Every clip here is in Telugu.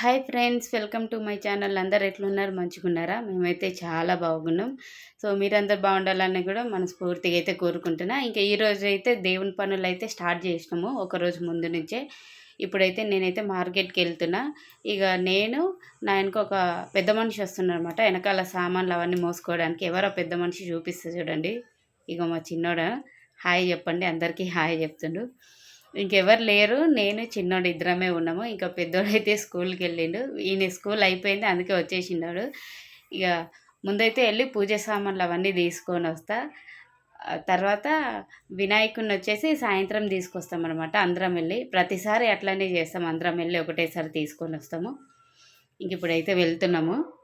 Hi friends welcome to my channel. అందరు ఎట్లున్నారు? మంచిగున్నారా? మేమైతే చాలా బాగున్నాం. సో మీరందరు బాగుండాలని కూడా మనస్ఫూర్తిగా అయితే కోరుకుంటున్నా. ఇంకా ఈరోజు అయితే దేవుని పనులు అయితే స్టార్ట్ చేసినాము ఒక రోజు ముందు నుంచే. ఇప్పుడైతే నేనైతే మార్కెట్కి వెళ్తున్నా. ఇక నేను నా వెనుక ఒక పెద్ద మనిషి వస్తున్నారనమాట వెనకాల సామాన్లు అవన్నీ మోసుకోవడానికి ఎవరో పెద్ద మనిషి చూపిస్తే చూడండి. ఇక మా చిన్నోడ హాయ్ చెప్పండి. అందరికీ హాయ్ చెప్తుండు. ఇంకెవరు లేరు. నేను చిన్నోడు ఇద్దరమే ఉన్నాము. ఇంకా పెద్దోడు అయితే స్కూల్కి వెళ్ళిండు. ఈయన స్కూల్ అయిపోయింది. అందుకే వచ్చేసినాడు ఇక ముందైతే వెళ్ళి పూజ సామాన్లు అవన్నీ తీసుకొని వస్తా. తర్వాత వినాయకుడిని వచ్చేసి సాయంత్రం తీసుకొస్తాం అనమాట అందరం వెళ్ళి ప్రతిసారి అట్లనే చేస్తాం. అందరం వెళ్ళి ఒకటేసారి తీసుకొని వస్తాము. ఇంక ఇప్పుడైతే వెళ్తున్నాము.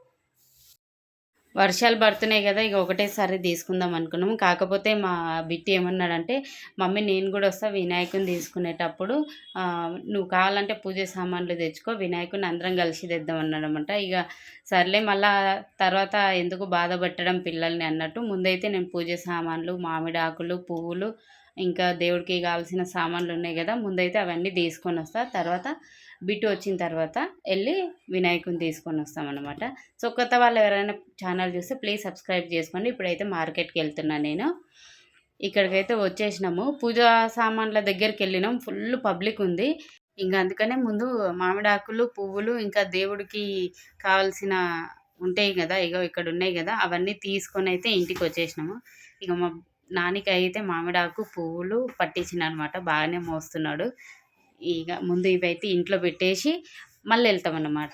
వర్షాలు పడుతున్నాయి కదా ఇక ఒకటేసారి తీసుకుందాం అనుకున్నాము కాకపోతే మా బిట్టి ఏమన్నాడంటే మమ్మీ నేను కూడా వస్తా వినాయకుని తీసుకునేటప్పుడు నువ్వు కావాలంటే పూజ సామాన్లు తెచ్చుకో వినాయకుని అందరం కలిసి తెద్దాం అన్నాడనమాట ఇక సర్లే మళ్ళా తర్వాత ఎందుకు బాధపెట్టడం పిల్లల్ని అన్నట్టు ముందైతే నేను పూజ సామాన్లు మామిడి ఆకులు పువ్వులు ఇంకా దేవుడికి కావాల్సిన సామాన్లు ఉన్నాయి కదా ముందైతే అవన్నీ తీసుకొని వస్తా. తర్వాత బిట్టు వచ్చిన తర్వాత వెళ్ళి వినాయకుని తీసుకొని వస్తామన్నమాట. సో కొత్త వాళ్ళు ఎవరైనా ఛానల్ చూస్తే ప్లీజ్ సబ్స్క్రైబ్ చేసుకోండి. ఇప్పుడైతే మార్కెట్కి వెళ్తున్నాను నేను. ఇక్కడికైతే వచ్చేసినాము. పూజా సామాన్ల దగ్గరికి వెళ్ళినాం. ఫుల్ పబ్లిక్ ఉంది. ఇంకా అందుకనే ముందు మామిడాకులు పువ్వులు ఇంకా దేవుడికి కావాల్సిన ఉంటాయి కదా ఇగో ఇక్కడ ఉన్నాయి కదా అవన్నీ తీసుకొని అయితే ఇంటికి వచ్చేసినాము. ఇక మా నానికి అయితే మామిడాకు పువ్వులు పట్టించిన అనమాట బాగానే మోస్తున్నాడు. ఇక ముందు ఇవైతే ఇంట్లో పెట్టేసి మళ్ళీ వెళ్తామన్నమాట.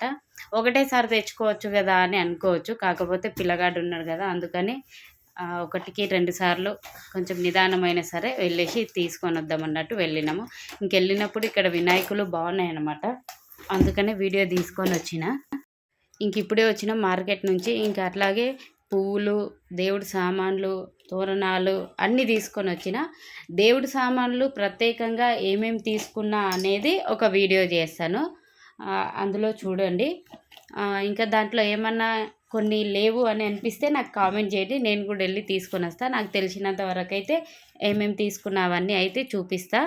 ఒకటేసారి తెచ్చుకోవచ్చు కదా అని అనుకోవచ్చు. కాకపోతే పిల్లగాడు ఉన్నాడు కదా అందుకని ఒకటికి రెండు సార్లు కొంచెం నిదానమైన సరే వెళ్ళేసి తీసుకొని వద్దాం అన్నట్టు వెళ్ళినాము. ఇంకెళ్ళినప్పుడు ఇక్కడ వినాయకులు బాగున్నాయి అన్నమాట అందుకనే వీడియో తీసుకొని వచ్చిన ఇంక ఇప్పుడే వచ్చిన మార్కెట్ నుంచి. ఇంకా అట్లాగే పువ్వులు దేవుడి సామాన్లు తోరణాలు అన్నీ తీసుకొని వచ్చిన దేవుడి సామాన్లు ప్రత్యేకంగా ఏమేమి తీసుకున్నా అనేది ఒక వీడియో చేస్తాను. అందులో చూడండి. ఇంకా దాంట్లో ఏమన్నా కొన్ని లేవు అని అనిపిస్తే నాకు కామెంట్ చేయండి. నేను కూడా వెళ్ళి తీసుకొని వస్తాను నాకు తెలిసినంత వరకు అయితే ఏమేమి తీసుకున్నా అవన్నీ అయితే చూపిస్తా.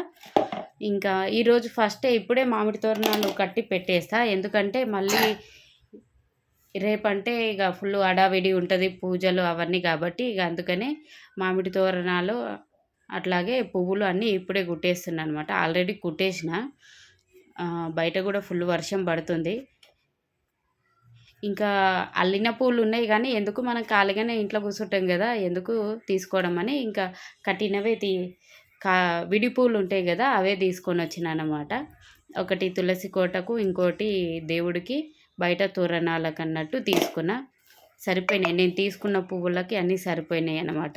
ఇంకా ఈరోజు ఫస్టే ఇప్పుడే మామిడి తోరణాలు కట్టి పెట్టేస్తా. ఎందుకంటే మళ్ళీ రేపంటే ఇక ఫుల్ హడావిడి ఉంటుంది పూజలు అవన్నీ కాబట్టి ఇక అందుకనే మామిడి తోరణాలు అట్లాగే పువ్వులు అన్నీ ఇప్పుడే కుట్టేస్తున్నాను అనమాట ఆల్రెడీ కుట్టేసిన. బయట కూడా ఫుల్ వర్షం పడుతుంది. ఇంకా అల్లిన పూలు ఉన్నాయి కానీ ఎందుకు మనం ఖాళీగానే ఇంట్లో కూర్చుంటాం కదా? ఎందుకు తీసుకోవడం అని ఇంకా కట్టినవే తీ కా విడి పూలు ఉంటాయి కదా అవే తీసుకొని వచ్చినానమాట అనమాట. ఒకటి తులసి కోటకు ఇంకోటి దేవుడికి బయట తోరణాలకు అన్నట్టు తీసుకున్న సరిపోయినాయి. నేను తీసుకున్న పువ్వులకి అన్నీ సరిపోయినాయి అన్నమాట.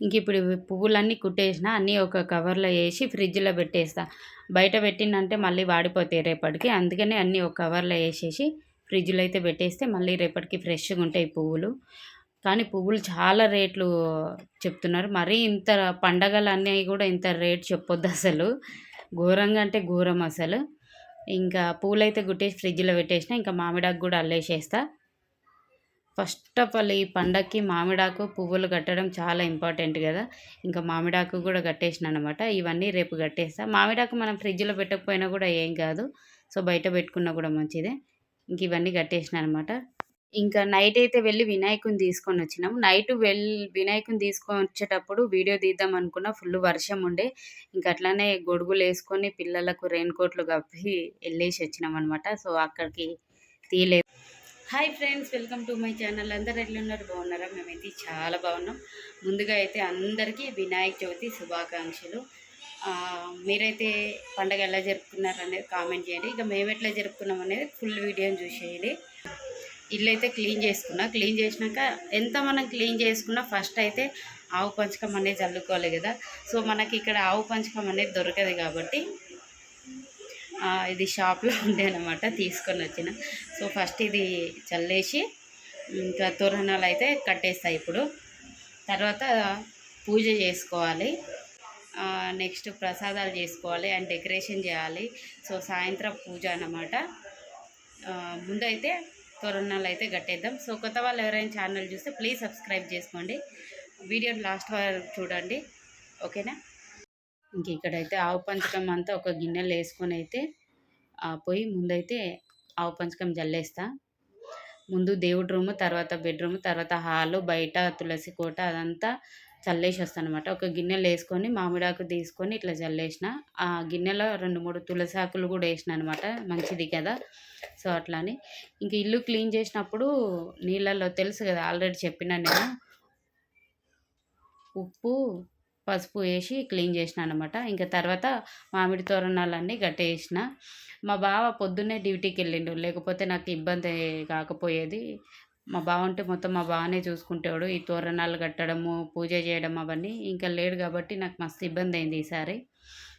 ఇంక ఇప్పుడు పువ్వులన్నీ కుట్టేసిన అన్నీ ఒక కవర్లో వేసి ఫ్రిడ్జ్లో పెట్టేస్తా. బయట పెట్టినంటే మళ్ళీ వాడిపోతాయి రేపటికి. అందుకనే అన్నీ ఒక కవర్లో వేసేసి ఫ్రిడ్జ్లో అయితే పెట్టేస్తే మళ్ళీ రేపటికి ఫ్రెష్గా ఉంటాయి పువ్వులు. కానీ పువ్వులు చాలా రేట్లు చెప్తున్నారు. మరీ ఇంత పండగలు అన్నీ కూడా ఇంత రేట్ చెప్పొద్దు అసలు. ఘోరంగా అంటే ఘోరం అసలు. ఇంకా పూలైతే గుట్టేసి ఫ్రిడ్జ్లో పెట్టేసిన ఇంకా మామిడాకు కూడా అల్లేసేస్తా. ఫస్ట్ ఆఫ్ ఆల్ ఈ పండగకి మామిడాకు పువ్వులు కట్టడం చాలా ఇంపార్టెంట్ కదా. ఇంకా మామిడాకు కూడా కట్టేసిన అనమాట ఇవన్నీ రేపు కట్టేస్తా. మామిడాకు మనం ఫ్రిడ్జ్లో పెట్టకపోయినా కూడా ఏం కాదు. సో బయట పెట్టుకున్నా కూడా మంచిదే. ఇంక ఇవన్నీ కట్టేసిన అనమాట ఇంకా నైట్ అయితే వెళ్ళి వినాయకుని తీసుకొని వచ్చినాం నైట్ వెళ్ళి వినాయకుని తీసుకొని వచ్చేటప్పుడు వీడియో తీద్దాం అనుకున్న ఫుల్ వర్షం ఉండే. ఇంకా అట్లానే గొడుగులు వేసుకొని పిల్లలకు రెయిన్ కోట్లు కప్పి వెళ్ళేసి వచ్చినాం అనమాట సో అక్కడికి తీయలేదు hi friends welcome to my channel అందరు ఎట్లున్నారు? బాగున్నారా? మేమైతే చాలా బాగున్నాం. ముందుగా అయితే అందరికీ వినాయక చవితి శుభాకాంక్షలు. మీరైతే పండగ ఎలా జరుపుకున్నారు అనేది కామెంట్ చేయండి. ఇక మేము ఎట్లా జరుపుకున్నాం అనేది ఫుల్ వీడియోని చూసేయండి. ఇల్లు అయితే క్లీన్ చేసుకున్నా. క్లీన్ చేసినాక ఎంత మనం క్లీన్ చేసుకున్నా ఫస్ట్ అయితే ఆవు పంచకం అనేది చల్లుకోవాలి కదా. సో మనకి ఇక్కడ ఆవు పంచకం అనేది దొరకదు కాబట్టి ఇది షాప్లో ఉండే అనమాట తీసుకొని వచ్చిన. సో ఫస్ట్ ఇది చల్లేసి ఇంకా తోరణాలు అయితే కట్టేస్తాయి ఇప్పుడు. తర్వాత పూజ చేసుకోవాలి. నెక్స్ట్ ప్రసాదాలు చేసుకోవాలి అండ్ డెకరేషన్ చేయాలి. సో సాయంత్రం పూజ అన్నమాట. ముందైతే తోరణాలు అయితే కట్టేద్దాం. సో కొత్త వాళ్ళు ఎవరైనా ఛానల్ చూస్తే ప్లీజ్ సబ్స్క్రైబ్ చేసుకోండి. వీడియో లాస్ట్ వరకు చూడండి. ఓకేనా? ఇంక ఇక్కడైతే ఆవు పంచకం అంతా ఒక గిన్నెలో వేసుకొని అయితే పోయి పొయ్యి ముందైతే ఆవు పంచకం జల్లేస్తా. ముందు దేవుడి రూము తర్వాత బెడ్రూమ్ తర్వాత హాలు బయట తులసి కోట అదంతా చల్లేసి వస్తాను అనమాట ఒక గిన్నెలో వేసుకొని మామిడాకు తీసుకొని ఇట్లా చల్లేసిన. ఆ గిన్నెలో రెండు మూడు తులసాకులు కూడా వేసిన అనమాట మంచిది కదా. సో అట్లా అని ఇంక ఇల్లు క్లీన్ చేసినప్పుడు నీళ్ళల్లో తెలుసు కదా ఆల్రెడీ చెప్పిన నేను. ఉప్పు పసుపు వేసి క్లీన్ చేసిన అనమాట ఇంకా తర్వాత మామిడి తోరణాలన్నీ గట్టేసిన మా బావ పొద్దున్నే డ్యూటీకి వెళ్ళిండు. లేకపోతే నాకు ఇబ్బంది కాకపోయేది. మా బావ అంటే మొత్తం మా బావనే చూసుకుంటేవాడు. ఈ తోరణాలు కట్టడము పూజ చేయడం అవన్నీ ఇంకా లేడు కాబట్టి నాకు మస్తు ఇబ్బంది అయింది ఈసారి.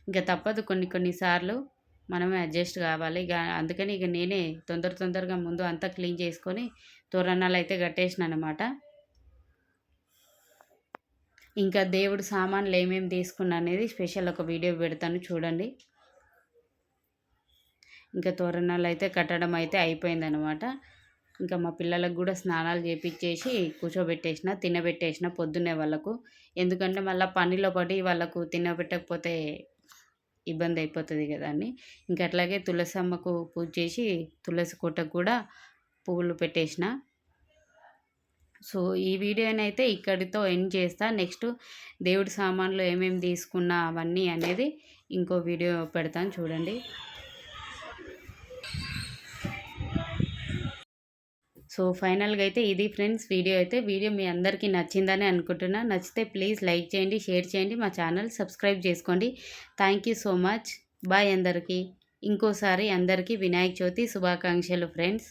ఇంకా తప్పదు కొన్ని కొన్నిసార్లు మనమే అడ్జస్ట్ కావాలి. ఇక అందుకని ఇక నేనే తొందర తొందరగా ముందు అంతా క్లీన్ చేసుకొని తోరణాలు అయితే కట్టేసిన అనమాట ఇంకా దేవుడు సామాన్లు ఏమేమి తీసుకున్నా అనేది స్పెషల్ ఒక వీడియో పెడతాను చూడండి. ఇంకా తోరణాలు అయితే కట్టడం అయితే అయిపోయిందనమాట ఇంకా మా పిల్లలకు కూడా స్నానాలు చేపించేసి కూర్చోబెట్టేసిన తినబెట్టేసిన పొద్దున్నే వాళ్ళకు. ఎందుకంటే మళ్ళీ పనిలో పడి వాళ్ళకు తినబెట్టకపోతే ఇబ్బంది అయిపోతుంది కదా అని ఇంకా అట్లాగే తులసి అమ్మకు పూజ చేసి తులసి కోటకు కూడా పువ్వులు పెట్టేసిన. సో ఈ వీడియోనైతే ఇక్కడితో ఎండ్ చేస్తా. నెక్స్ట్ దేవుడి సామాన్లు ఏమేమి తీసుకున్నా అవన్నీ అనేది ఇంకో వీడియో పెడతాను చూడండి. సో ఫైనల్గా అయితే ఇది ఫ్రెండ్స్ వీడియో అయితే. వీడియో మీ అందరికీ నచ్చిందని అనుకుంటున్నా. నచ్చితే ప్లీజ్ లైక్ చేయండి షేర్ చేయండి మా ఛానల్ సబ్స్క్రైబ్ చేసుకోండి. Thank you so much. Bye అందరికీ. ఇంకోసారి అందరికీ వినాయక చవితి శుభాకాంక్షలు ఫ్రెండ్స్.